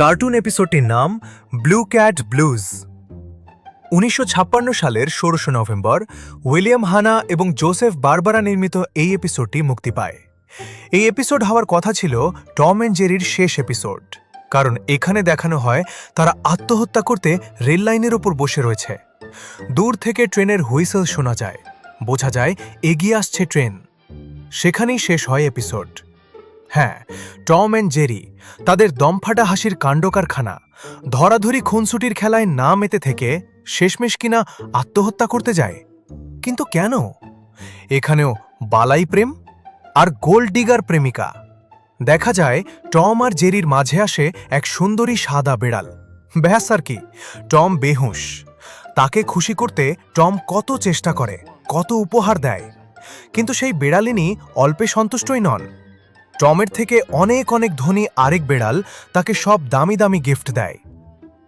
Cartoon এপিসোডটির নাম blue cat blues. উনিশশো ছাপ্পান্ন সালের ষোড়শ নভেম্বর, উইলিয়াম হানা এবং জোসেফ বারবারা নির্মিত এই এপিসোডটি মুক্তি পায়। এই এপিসোড হওয়ার কথা ছিল টম অ্যান্ড জেরির শেষ এপিসোড, কারণ এখানে দেখানো হয় তারা আত্মহত্যা করতে রেল লাইনের ওপর বসে রয়েছে। দূর থেকে ট্রেনের হুইসেল শোনা যায়, বোঝা যায় এগিয়ে আসছে ট্রেন। সেখানেই শেষ হয় এপিসোড। হ্যাঁ টম অ্যান্ড জেরি, তাদের দমফাটা হাসির কাণ্ডকারখানা, ধরাধরি খুনসুটির খেলায় না মেতে থেকে শেষমেশ কিনা আত্মহত্যা করতে যায়। কিন্তু কেন? এখানেও বালাই প্রেম আর গোল্ড ডিগার প্রেমিকা। দেখা যায়, টম আর জেরির মাঝে আসে এক সুন্দরী সাদা বেড়াল। ব্যাস আর কি, টম বেহুশ। তাকে খুশি করতে টম কত চেষ্টা করে, কত উপহার দেয়। কিন্তু সেই বেড়ালিনী অল্পে সন্তুষ্টই নন। টমের থেকে অনেক অনেক ধনী আরেক বেড়াল তাকে সব দামি দামি গিফট দেয়।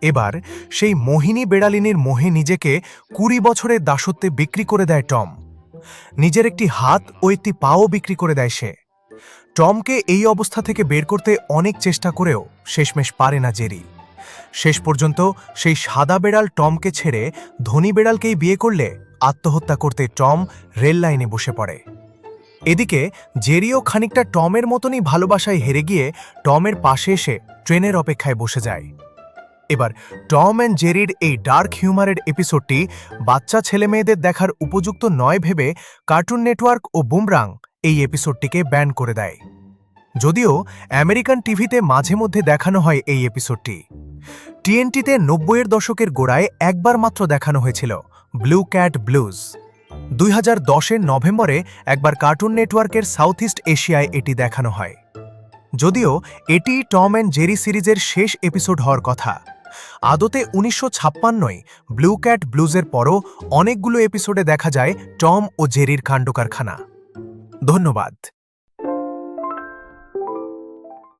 এবার সেই মোহিনী বেড়ালিনীর মোহে নিজেকে কুড়ি বছরের দাসত্বে বিক্রি করে দেয় টম। নিজের একটি হাত ও একটি পাও বিক্রি করে দেয় সে। টমকে এই অবস্থা থেকে বের করতে অনেক চেষ্টা করেও শেষমেশ পারে না জেরি। শেষ পর্যন্ত সেই সাদা বেড়াল টমকে ছেড়ে ধনী বেড়ালকেই বিয়ে করলে আত্মহত্যা করতে টম রেল লাইনে বসে পড়ে। এদিকে, জেরিও খানিকটা টমের মতনই ভালোবাসায় হেরে গিয়ে টমের পাশে এসে ট্রেনের অপেক্ষায় বসে যায়। এবার, টম অ্যান্ড জেরির এই ডার্ক হিউমারের এপিসোডটি বাচ্চা ছেলেমেয়েদের দেখার উপযুক্ত নয় ভেবে কার্টুন নেটওয়ার্ক ও বুমরাং এই এপিসোডটিকে ব্যান করে দেয়। যদিও, আমেরিকান টিভিতে মাঝে মধ্যে দেখানো হয় এই এপিসোডটি। টিএনটিতে নব্বইয়ের দশকের গোড়ায় একবার মাত্র দেখানো হয়েছিল, ব্লু ক্যাট ব্লুজ। দুই হাজার দশের নভেম্বরে একবার কার্টুন নেটওয়ার্কের সাউথ ইস্ট এশিয়ায় এটি দেখানো হয়। যদিও এটি টম অ্যান্ড জেরি সিরিজের শেষ এপিসোড হওয়ার কথা। আদতে উনিশশো ছাপ্পান্নয় ব্লু ক্যাট ব্লুজের পরও অনেকগুলো এপিসোডে দেখা যায় টম ও জেরির কাণ্ডকারখানা। ধন্যবাদ।